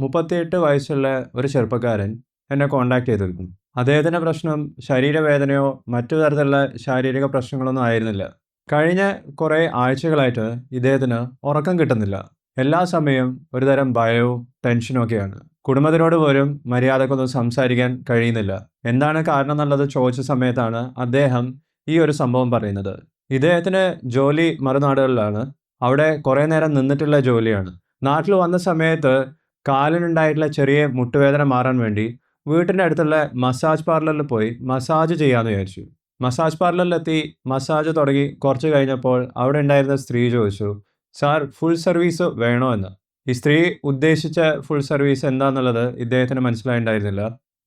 മുപ്പത്തിയെട്ട് വയസ്സുള്ള ഒരു ചെറുപ്പക്കാരൻ എന്നെ കോൺടാക്ട് ചെയ്തിരുന്നു. അദ്ദേഹത്തിന്റെ പ്രശ്നം ശരീരവേദനയോ മറ്റു തരത്തിലുള്ള ശാരീരിക പ്രശ്നങ്ങളൊന്നും ആയിരുന്നില്ല. കഴിഞ്ഞ കുറേ ആഴ്ചകളായിട്ട് ഇദ്ദേഹത്തിന് ഉറക്കം കിട്ടുന്നില്ല. എല്ലാ സമയവും ഒരുതരം ഭയവും ടെൻഷനും ഒക്കെയാണ്. കുടുംബത്തിനോട് പോലും മര്യാദക്കൊന്നും സംസാരിക്കാൻ കഴിയുന്നില്ല. എന്താണ് കാരണം എന്നുള്ളത് ചോദിച്ച സമയത്താണ് അദ്ദേഹം ഈ ഒരു സംഭവം പറയുന്നത്. ഇദ്ദേഹത്തിന് ജോലി മറുനാടുകളിലാണ്. അവിടെ കുറേ നേരം നിന്നിട്ടുള്ള ജോലിയാണ്. നാട്ടിൽ വന്ന സമയത്ത് കാലിനുണ്ടായിട്ടുള്ള ചെറിയ മുട്ടുവേദന മാറാൻ വേണ്ടി വീട്ടിന്റെ അടുത്തുള്ള മസാജ് പാർലറിൽ പോയി മസാജ് ചെയ്യാമെന്ന് വിചാരിച്ചു. മസാജ് പാർലറിലെത്തി മസാജ് തുടങ്ങി കുറച്ച് കഴിഞ്ഞപ്പോൾ അവിടെ ഉണ്ടായിരുന്ന സ്ത്രീ ചോദിച്ചു സാർ ഫുൾ സർവീസ് വേണോ എന്ന്? ഈ സ്ത്രീ ഉദ്ദേശിച്ച ഫുൾ സർവീസ് എന്താണെന്നുള്ളത് ഇദ്ദേഹത്തിന് മനസ്സിലായിണ്ടായിരുന്നില്ല.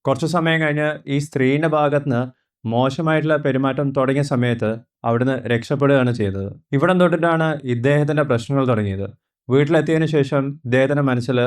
കുറച്ച് സമയം കഴിഞ്ഞ് ഈ സ്ത്രീയുടെ ഭാഗത്തുനിന്ന് മോശമായിട്ടുള്ള പെരുമാറ്റം തുടങ്ങിയ സമയത്ത് അവിടുന്ന് രക്ഷപ്പെടുകയാണ് ചെയ്തത്. ഇവിടെ തൊട്ടിട്ടാണ് ഇദ്ദേഹത്തിന്റെ പ്രശ്നങ്ങൾ തുടങ്ങിയത്. വീട്ടിലെത്തിയതിനു ശേഷം ഇദ്ദേഹത്തിന്റെ മനസ്സിൽ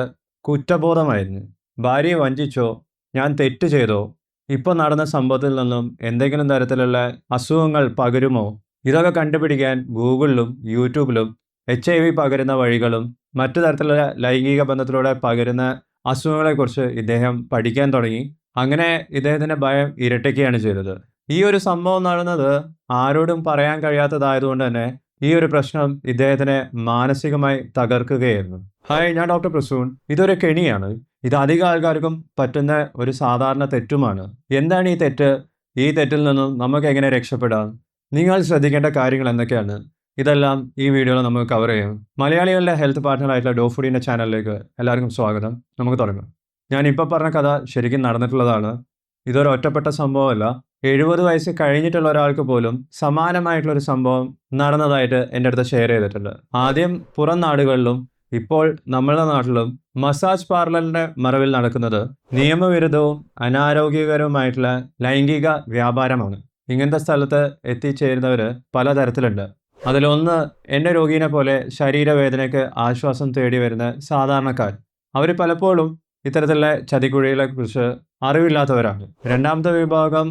കുറ്റബോധമായിരുന്നു. ഭാര്യയെ വഞ്ചിച്ചോ? ഞാൻ തെറ്റ് ചെയ്തോ? ഇപ്പോൾ നടന്ന സംഭവത്തിൽ നിന്നും എന്തെങ്കിലും തരത്തിലുള്ള അസുഖങ്ങൾ പകരുമോ? ഇതൊക്കെ കണ്ടുപിടിക്കാൻ ഗൂഗിളിലും യൂട്യൂബിലും എച്ച് ഐ വി പകരുന്ന വഴികളും മറ്റു തരത്തിലുള്ള ലൈംഗിക ബന്ധത്തിലൂടെ പകരുന്ന അസുഖങ്ങളെക്കുറിച്ച് ഇദ്ദേഹം പഠിക്കാൻ തുടങ്ങി. അങ്ങനെ ഇദ്ദേഹത്തിന്റെ ഭയം ഇരട്ടിക്കുകയാണ് ചെയ്തത്. ഈ ഒരു സംഭവം നടന്നത് ആരോടും പറയാൻ കഴിയാത്തതായതുകൊണ്ട് തന്നെ ഈ ഒരു പ്രശ്നം ഇദ്ദേഹത്തിനെ മാനസികമായി തകർക്കുകയായിരുന്നു. ഹായ് ഞാൻ ഡോക്ടർ പ്രസൂൺ. ഇതൊരു കെണിയാണ്. ഇത് അധിക ആൾക്കാർക്കും പറ്റുന്ന ഒരു സാധാരണ തെറ്റുമാണ്. എന്താണ് ഈ തെറ്റ്? ഈ തെറ്റിൽ നിന്നും നമുക്ക് എങ്ങനെ രക്ഷപ്പെടാം? നിങ്ങൾ ശ്രദ്ധിക്കേണ്ട കാര്യങ്ങൾ എന്തൊക്കെയാണ്? ഇതെല്ലാം ഈ വീഡിയോയിൽ നമുക്ക് കവർ ചെയ്യും. മലയാളികളുടെ ഹെൽത്ത് പാർട്ട്ണറായിട്ടുള്ള ഡോഫുഡിന്റെ ചാനലിലേക്ക് എല്ലാവർക്കും സ്വാഗതം. നമുക്ക് തുടങ്ങാം. ഞാൻ ഇപ്പോൾ പറഞ്ഞ കഥ ശരിക്കും നടന്നിട്ടുള്ളതാണ്. ഇതൊരു ഒറ്റപ്പെട്ട സംഭവമല്ല. എഴുപത് വയസ്സ് കഴിഞ്ഞിട്ടുള്ള ഒരാൾക്ക് പോലും സമാനമായിട്ടുള്ള ഒരു സംഭവം നടന്നതായിട്ട് എന്റെ അടുത്ത് ഷെയർ ചെയ്തിട്ടുണ്ട്. ആദ്യം പുറം നാടുകളിലും ഇപ്പോൾ നമ്മളുടെ നാട്ടിലും മസാജ് പാർലറിന്റെ മറവിൽ നടക്കുന്നത് നിയമവിരുദ്ധവും അനാരോഗ്യകരവുമായിട്ടുള്ള ലൈംഗിക വ്യാപാരമാണ്. ഇങ്ങനത്തെ സ്ഥലത്ത് എത്തിച്ചേരുന്നവർ പലതരത്തിലുണ്ട്. അതിലൊന്ന് എന്റെ രോഗീനെ പോലെ ശരീരവേദനയ്ക്ക് ആശ്വാസം തേടി വരുന്ന സാധാരണക്കാർ. അവർ പലപ്പോഴും ഇത്തരത്തിലുള്ള ചതിക്കുഴികളെ കുറിച്ച് അറിവില്ലാത്തവരാണ്. രണ്ടാമത്തെ വിഭാഗം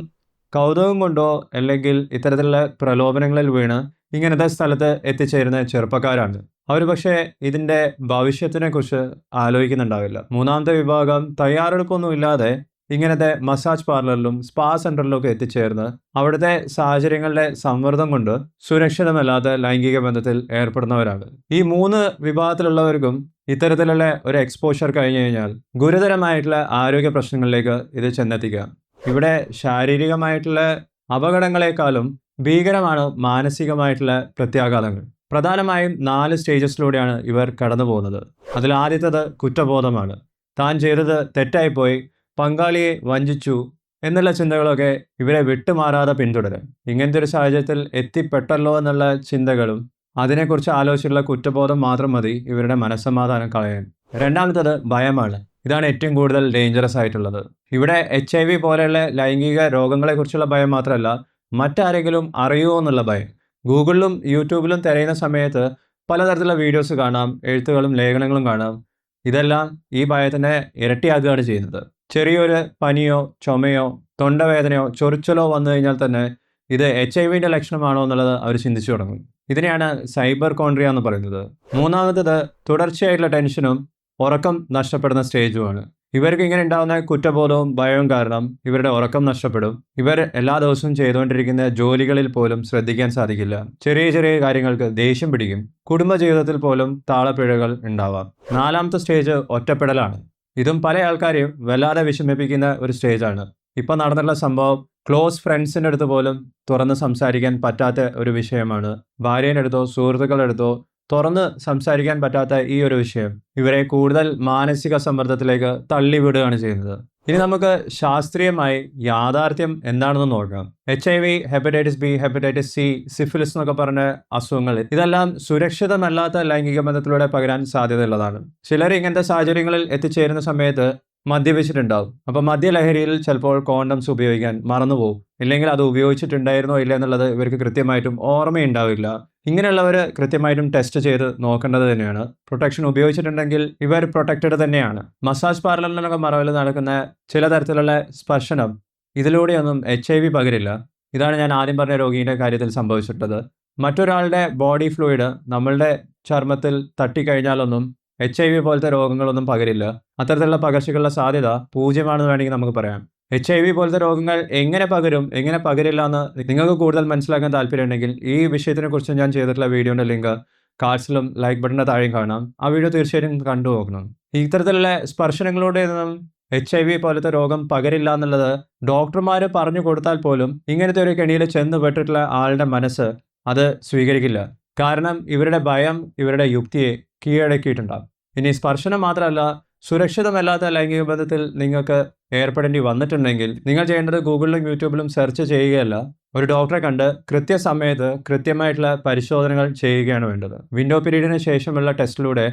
കൗതുകം കൊണ്ടോ അല്ലെങ്കിൽ ഇത്തരത്തിലുള്ള പ്രലോഭനങ്ങളിൽ വീണ് ഇങ്ങനത്തെ സ്ഥലത്ത് എത്തിച്ചേരുന്ന ചെറുപ്പക്കാരാണ്. അവർ പക്ഷേ ഇതിന്റെ ഭവിഷ്യത്തിനെക്കുറിച്ച് ആലോചിക്കുന്നുണ്ടാവില്ല. മൂന്നാമത്തെ വിഭാഗം തയ്യാറെടുപ്പൊന്നും ഇല്ലാതെ ഇങ്ങനത്തെ മസാജ് പാർലറിലും സ്പാ സെന്ററിലും ഒക്കെ എത്തിച്ചേർന്ന് അവിടുത്തെ സാഹചര്യങ്ങളുടെ സമ്മർദ്ദം കൊണ്ട് സുരക്ഷിതമല്ലാത്ത ലൈംഗിക ബന്ധത്തിൽ ഏർപ്പെടുന്നവരാണ്. ഈ മൂന്ന് വിഭാഗത്തിലുള്ളവർക്കും ഇത്തരത്തിലുള്ള ഒരു എക്സ്പോഷർ കഴിഞ്ഞു കഴിഞ്ഞാൽ ഗുരുതരമായിട്ടുള്ള ആരോഗ്യ പ്രശ്നങ്ങളിലേക്ക് ഇത് ചെന്നെത്തിക്കാം ഇവിടെ ശാരീരികമായിട്ടുള്ള അപകടങ്ങളെക്കാളും ഭീകരമാണ് മാനസികമായിട്ടുള്ള പ്രത്യാഘാതങ്ങൾ. പ്രധാനമായും നാല് സ്റ്റേജസിലൂടെയാണ് ഇവർ കടന്നു പോകുന്നത് അതിൽ ആദ്യത്തേത് കുറ്റബോധമാണ്. താൻ ചെയ്തത് തെറ്റായിപ്പോയി പങ്കാളിയെ വഞ്ചിച്ചു എന്നുള്ള ചിന്തകളൊക്കെ ഇവരെ വിട്ടുമാറാതെ പിന്തുടരും. ഇങ്ങനത്തെ ഒരു സാഹചര്യത്തിൽ എത്തിപ്പെട്ടല്ലോ എന്നുള്ള ചിന്തകളും അതിനെക്കുറിച്ച് ആലോചിച്ചുള്ള കുറ്റബോധം മാത്രം മതി ഇവരുടെ മനസ്സമാധാനം കളയാൻ. രണ്ടാമത്തത് ഭയമാണ്. ഇതാണ് ഏറ്റവും കൂടുതൽ ഡേഞ്ചറസ് ആയിട്ടുള്ളത്. ഇവിടെ എച്ച് ഐ വി പോലെയുള്ള ലൈംഗിക രോഗങ്ങളെക്കുറിച്ചുള്ള ഭയം മാത്രമല്ല മറ്റാരെങ്കിലും അറിയുമോ എന്നുള്ള ഭയം. ഗൂഗിളിലും യൂട്യൂബിലും തിരയുന്ന സമയത്ത് പലതരത്തിലുള്ള വീഡിയോസ് കാണാം എഴുത്തുകളും ലേഖനങ്ങളും കാണാം. ഇതെല്ലാം ഈ ഭയത്തിനെ ഇരട്ടിയാക്കുകയാണ് ചെയ്യുന്നത്. ചെറിയൊരു പനിയോ ചുമയോ തൊണ്ടവേദനയോ ചൊറിച്ചലോ വന്നു കഴിഞ്ഞാൽ തന്നെ ഇത് എച്ച് ഐ വിന്റെ ലക്ഷണമാണോ എന്നുള്ളത് അവർ ചിന്തിച്ചു തുടങ്ങും. ഇതിനെയാണ് സൈബർ കോൺട്രിയ എന്ന് പറയുന്നത്. മൂന്നാമത്തത് തുടർച്ചയായിട്ടുള്ള ടെൻഷനും ഉറക്കം നഷ്ടപ്പെടുന്ന സ്റ്റേജുമാണ്. ഇവർക്ക് ഇങ്ങനെ ഉണ്ടാകുന്ന കുറ്റബോധവും ഭയവും കാരണം ഇവരുടെ ഉറക്കം നഷ്ടപ്പെടും. ഇവർ എല്ലാ ദിവസവും ചെയ്തുകൊണ്ടിരിക്കുന്ന ജോലികളിൽ പോലും ശ്രദ്ധിക്കാൻ സാധിക്കില്ല. ചെറിയ ചെറിയ കാര്യങ്ങൾക്ക് ദേഷ്യം പിടിക്കും. കുടുംബജീവിതത്തിൽ പോലും താളപ്പിഴകൾ ഉണ്ടാവാം. നാലാമത്തെ സ്റ്റേജ് ഒറ്റപ്പെടലാണ്. ഇതും പല ആൾക്കാരെയും വല്ലാതെ വിഷമിപ്പിക്കുന്ന ഒരു സ്റ്റേജാണ്. ഇപ്പം നടന്നിട്ടുള്ള സംഭവം ക്ലോസ് ഫ്രണ്ട്സിന്റെ അടുത്ത് പോലും തുറന്ന് സംസാരിക്കാൻ പറ്റാത്ത ഒരു വിഷയമാണ്. ഭാര്യേന്റെ അടുത്തോ സുഹൃത്തുക്കളുടെ അടുത്തോ തുറന്ന് സംസാരിക്കാൻ പറ്റാത്ത ഈ ഒരു വിഷയം ഇവരെ കൂടുതൽ മാനസിക സമ്മർദ്ദത്തിലേക്ക് തള്ളിവിടുകയാണ് ചെയ്യുന്നത്. ഇനി നമുക്ക് ശാസ്ത്രീയമായി യാഥാർത്ഥ്യം എന്താണെന്ന് നോക്കാം. H I V hepatitis B hepatitis C syphilis എന്നൊക്കെ പറഞ്ഞ അസുഖങ്ങൾ ഇതെല്ലാം സുരക്ഷിതമല്ലാത്ത ലൈംഗിക ബന്ധത്തിലൂടെ പകരാൻ സാധ്യതയുള്ളതാണ്. ചിലർ ഇങ്ങനത്തെ സാഹചര്യങ്ങളിൽ എത്തിച്ചേരുന്ന സമയത്ത് മദ്യപിച്ചിട്ടുണ്ടാവും. അപ്പോൾ മദ്യലഹരിയിൽ ചിലപ്പോൾ കോണ്ടംസ് ഉപയോഗിക്കാൻ മറന്നുപോകും. ഇല്ലെങ്കിൽ അത് ഉപയോഗിച്ചിട്ടുണ്ടായിരുന്നോ ഇല്ല എന്നുള്ളത് ഇവർക്ക് കൃത്യമായിട്ടും ഓർമ്മയുണ്ടാവില്ല. ഇങ്ങനെയുള്ളവർ കൃത്യമായിട്ടും ടെസ്റ്റ് ചെയ്ത് നോക്കേണ്ടത് തന്നെയാണ്. പ്രൊട്ടക്ഷൻ ഉപയോഗിച്ചിട്ടുണ്ടെങ്കിൽ ഇവർ പ്രൊട്ടക്റ്റഡ് തന്നെയാണ്. മസാജ് പാർലറിലൊക്കെ മറവിൽ നടക്കുന്ന ചില തരത്തിലുള്ള സ്പർശനം ഇതിലൂടെയൊന്നും എച്ച് ഐ വി പകരില്ല. ഇതാണ് ഞാൻ ആദ്യം പറഞ്ഞ രോഗിയുടെ കാര്യത്തിൽ സംഭവിച്ചിട്ടുള്ളത് മറ്റൊരാളുടെ ബോഡി ഫ്ലൂയിഡ് നമ്മളുടെ ചർമ്മത്തിൽ തട്ടിക്കഴിഞ്ഞാലൊന്നും എച്ച് ഐ വി പോലത്തെ രോഗങ്ങളൊന്നും പകരില്ല. അത്തരത്തിലുള്ള പകർച്ചകളുടെ സാധ്യത പൂജ്യമാണെന്ന് വേണമെങ്കിൽ നമുക്ക് പറയാം. എച്ച് ഐ വി പോലത്തെ രോഗങ്ങൾ എങ്ങനെ പകരും എങ്ങനെ പകരില്ല എന്ന് നിങ്ങൾക്ക് കൂടുതൽ മനസ്സിലാക്കാൻ താല്പര്യമുണ്ടെങ്കിൽ ഈ വിഷയത്തിനെക്കുറിച്ച് ഞാൻ ചെയ്തിട്ടുള്ള വീഡിയോന്റെ ലിങ്ക് കാർഡ്സിലും ലൈക്ക് ബട്ടന്റെ താഴെയും കാണാം. ആ വീഡിയോ തീർച്ചയായും കണ്ടു നോക്കണം. ഇത്തരത്തിലുള്ള സ്പർശനങ്ങളിലൂടെ നിന്നും എച്ച് ഐ വി പോലത്തെ രോഗം പകരില്ല എന്നുള്ളത് ഡോക്ടർമാർ പറഞ്ഞു കൊടുത്താൽ പോലും ഇങ്ങനത്തെ ഒരു കെണിയിൽ ചെന്ന് പെട്ടിട്ടുള്ള ആളുടെ മനസ്സ് അത് സ്വീകരിക്കില്ല. കാരണം ഇവരുടെ ഭയം ഇവരുടെ യുക്തിയെ കീഴടക്കിയിട്ടുണ്ടാകും ഇനി സ്പർശനം മാത്രമല്ല സുരക്ഷിതമല്ലാത്ത ലൈംഗിക ബന്ധത്തിൽ നിങ്ങൾക്ക് ഏർപ്പെടേണ്ടി വന്നിട്ടുണ്ടെങ്കിൽ നിങ്ങൾ ചെയ്യേണ്ടത് ഗൂഗിളിലും യൂട്യൂബിലും സെർച്ച് ചെയ്യുകയല്ല. ഒരു ഡോക്ടറെ കണ്ട് കൃത്യസമയത്ത് കൃത്യമായിട്ടുള്ള പരിശോധനകൾ ചെയ്യുകയാണ് വേണ്ടത്. വിൻഡോ പീരീഡിന് ശേഷമുള്ള ടെസ്റ്റിലൂടെ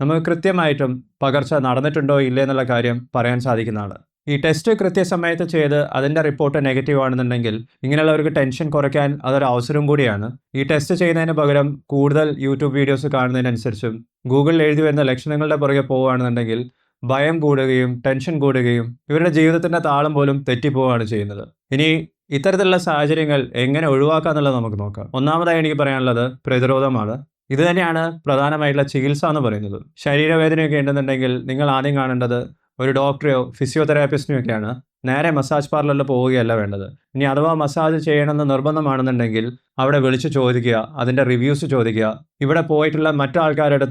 നമുക്ക് കൃത്യമായിട്ടും പകർച്ച നടന്നിട്ടുണ്ടോ ഇല്ലേ എന്നുള്ള കാര്യം പറയാൻ സാധിക്കുന്നതാണ് ഈ ടെസ്റ്റ് കൃത്യസമയത്ത് ചെയ്ത് അതിന്റെ റിപ്പോർട്ട് നെഗറ്റീവ് ആണെന്നുണ്ടെങ്കിൽ ഇങ്ങനെയുള്ളവർക്ക് ടെൻഷൻ കുറയ്ക്കാൻ അതൊരു അവസരം കൂടിയാണ്. ഈ ടെസ്റ്റ് ചെയ്യുന്നതിന് പകരം കൂടുതൽ യൂട്യൂബ് വീഡിയോസ് കാണുന്നതിനനുസരിച്ചും ഗൂഗിളിൽ എഴുതി വരുന്ന ലക്ഷണങ്ങളുടെ പുറകെ പോവുകയാണെന്നുണ്ടെങ്കിൽ ഭയം കൂടുകയും ടെൻഷൻ കൂടുകയും ഇവരുടെ ജീവിതത്തിന്റെ താളം പോലും തെറ്റിപ്പോവുകയാണ് ചെയ്യുന്നത്. ഇനി ഇത്തരത്തിലുള്ള സാഹചര്യങ്ങൾ എങ്ങനെ ഒഴിവാക്കാന്നുള്ളത് നമുക്ക് നോക്കാം. ഒന്നാമതായി എനിക്ക് പറയാനുള്ളത് പ്രതിരോധമാണ്. ഇത് തന്നെയാണ് പ്രധാനമായിട്ടുള്ള ചികിത്സ എന്ന് പറയുന്നത്. ശരീരവേദനയൊക്കെ ഉണ്ടെന്നുണ്ടെങ്കിൽ നിങ്ങൾ ആദ്യം കാണേണ്ടത് ഒരു ഡോക്ടറെയോ ഫിസിയോതെറാപ്പിസ്റ്റിനെയോ ഒക്കെയാണ് നേരെ മസാജ് പാർലറിൽ പോവുകയല്ല വേണ്ടത്. ഇനി അഥവാ മസാജ് ചെയ്യണമെന്ന് നിർബന്ധമാണെന്നുണ്ടെങ്കിൽ അവിടെ വിളിച്ച് ചോദിക്കുക അതിന്റെ റിവ്യൂസ് ചോദിക്കുക ഇവിടെ പോയിട്ടുള്ള മറ്റു ആൾക്കാരുടെ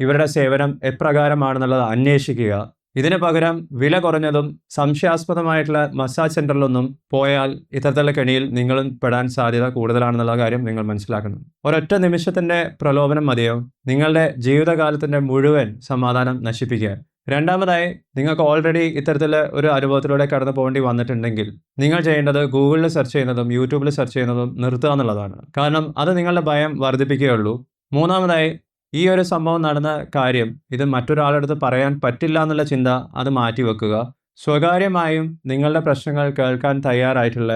ഇവരുടെ സേവനം എപ്രകാരമാണെന്നുള്ളത് അന്വേഷിക്കുക. ഇതിന് പകരം വില കുറഞ്ഞതും സംശയാസ്പദമായിട്ടുള്ള മസാജ് സെന്ററിലൊന്നും പോയാൽ ഇത്തരത്തിലുള്ള കെണിയിൽ നിങ്ങളും പെടാൻ സാധ്യത കൂടുതലാണെന്നുള്ള കാര്യം നിങ്ങൾ മനസ്സിലാക്കണം. ഒരൊറ്റ നിമിഷത്തിന്റെ പ്രലോഭനം മതിയോ? നിങ്ങളുടെ ജീവിതകാലത്തിന്റെ മുഴുവൻ സമാധാനം നശിപ്പിക്കാൻ. രണ്ടാമതായി നിങ്ങൾക്ക് ഓൾറെഡി ഇത്തരത്തിൽ ഒരു അനുഭവത്തിലൂടെ കടന്നു പോകേണ്ടി വന്നിട്ടുണ്ടെങ്കിൽ നിങ്ങൾ ചെയ്യേണ്ടത് ഗൂഗിളിൽ സെർച്ച് ചെയ്യുന്നതും യൂട്യൂബിൽ സെർച്ച് ചെയ്യുന്നതും നിർത്തുക എന്നുള്ളതാണ്. കാരണം അത് നിങ്ങളുടെ ഭയം വർദ്ധിപ്പിക്കുകയുള്ളൂ മൂന്നാമതായി ഈ ഒരു സംഭവം നടന്ന കാര്യം ഇത് മറ്റൊരാളുടെ അടുത്ത് പറയാൻ പറ്റില്ല എന്നുള്ള ചിന്ത അത് മാറ്റിവെക്കുക സ്വകാര്യമായും നിങ്ങളുടെ പ്രശ്നങ്ങൾ കേൾക്കാൻ തയ്യാറായിട്ടുള്ള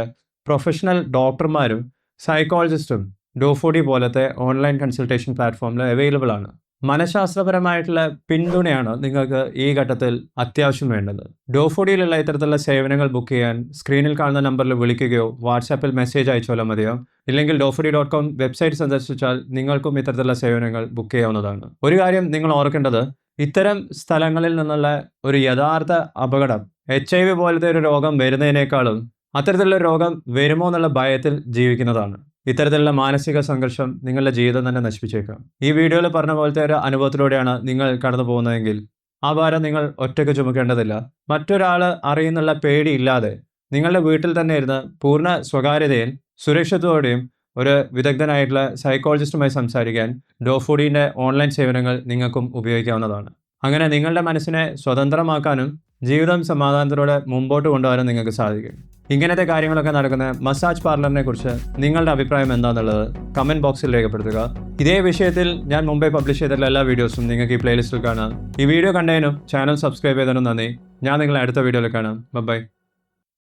പ്രൊഫഷണൽ ഡോക്ടർമാരും സൈക്കോളജിസ്റ്റും ഡോഫോഡി പോലത്തെ ഓൺലൈൻ കൺസൾട്ടേഷൻ പ്ലാറ്റ്ഫോമിൽ അവൈലബിൾ ആണ്. മനഃശാസ്ത്രപരമായിട്ടുള്ള പിന്തുണയാണ് നിങ്ങൾക്ക് ഈ ഘട്ടത്തിൽ അത്യാവശ്യം വേണ്ടത്. ഡോഫോഡിയിലുള്ള ഇത്തരത്തിലുള്ള സേവനങ്ങൾ ബുക്ക് ചെയ്യാൻ സ്ക്രീനിൽ കാണുന്ന നമ്പറിൽ വിളിക്കുകയോ വാട്സാപ്പിൽ മെസ്സേജ് അയച്ചാലോ മതിയോ? ഇല്ലെങ്കിൽ ഡോഫോഡി ഡോട്ട് കോം വെബ്സൈറ്റ് സന്ദർശിച്ചാൽ നിങ്ങൾക്കും ഇത്തരത്തിലുള്ള സേവനങ്ങൾ ബുക്ക് ചെയ്യാവുന്നതാണ്. ഒരു കാര്യം നിങ്ങൾ ഓർക്കേണ്ടത് ഇത്തരം സ്ഥലങ്ങളിൽ നിന്നുള്ള ഒരു യഥാർത്ഥ അപകടം എച്ച് ഐ വി പോലത്തെ ഒരു രോഗം വരുന്നതിനേക്കാളും അത്തരത്തിലുള്ള രോഗം വരുമോ എന്നുള്ള ഭയത്തിൽ ജീവിക്കുന്നതാണ്. ഇത്തരത്തിലുള്ള മാനസിക സംഘർഷം നിങ്ങളുടെ ജീവിതം തന്നെ നശിപ്പിച്ചേക്കാം. ഈ വീഡിയോയിൽ പറഞ്ഞ പോലത്തെ ഒരു അനുഭവത്തിലൂടെയാണ് നിങ്ങൾ കടന്നു പോകുന്നതെങ്കിൽ ആ ഭാരം നിങ്ങൾ ഒറ്റയ്ക്ക് ചുമക്കേണ്ടതില്ല. മറ്റൊരാൾ അറിയുന്നുള്ള പേടിയില്ലാതെ നിങ്ങളുടെ വീട്ടിൽ തന്നെ ഇരുന്ന് പൂർണ സ്വകാര്യതയിൽ സുരക്ഷിതത്തോടെയും ഒരു വിദഗ്ധനായിട്ടുള്ള സൈക്കോളജിസ്റ്റുമായി സംസാരിക്കാൻ ഡോഫുഡിന്റെ ഓൺലൈൻ സേവനങ്ങൾ നിങ്ങൾക്കും ഉപയോഗിക്കാവുന്നതാണ്. അങ്ങനെ നിങ്ങളുടെ മനസ്സിനെ സ്വതന്ത്രമാക്കാനും ജീവിതം സമാധാനത്തിലൂടെ മുമ്പോട്ട് കൊണ്ടുപോകാനും നിങ്ങൾക്ക് സാധിക്കും. ഇങ്ങനത്തെ കാര്യങ്ങളൊക്കെ നടക്കുന്ന മസാജ് പാർലറിനെ കുറിച്ച് നിങ്ങളുടെ അഭിപ്രായം എന്താണെന്നുള്ളത് കമന്റ് ബോക്സിൽ രേഖപ്പെടുത്തുക. ഇതേ വിഷയത്തിൽ ഞാൻ മുംബൈ പബ്ലിഷ് ചെയ്തിട്ടുള്ള എല്ലാ വീഡിയോസും നിങ്ങൾക്ക് ഈ പ്ലേലിസ്റ്റിൽ കാണാം. ഈ വീഡിയോ കണ്ടതിനും ചാനൽ സബ്സ്ക്രൈബ് ചെയ്തതിനും നന്ദി. ഞാൻ നിങ്ങളെ അടുത്ത വീഡിയോയിൽ കാണാം. ബൈ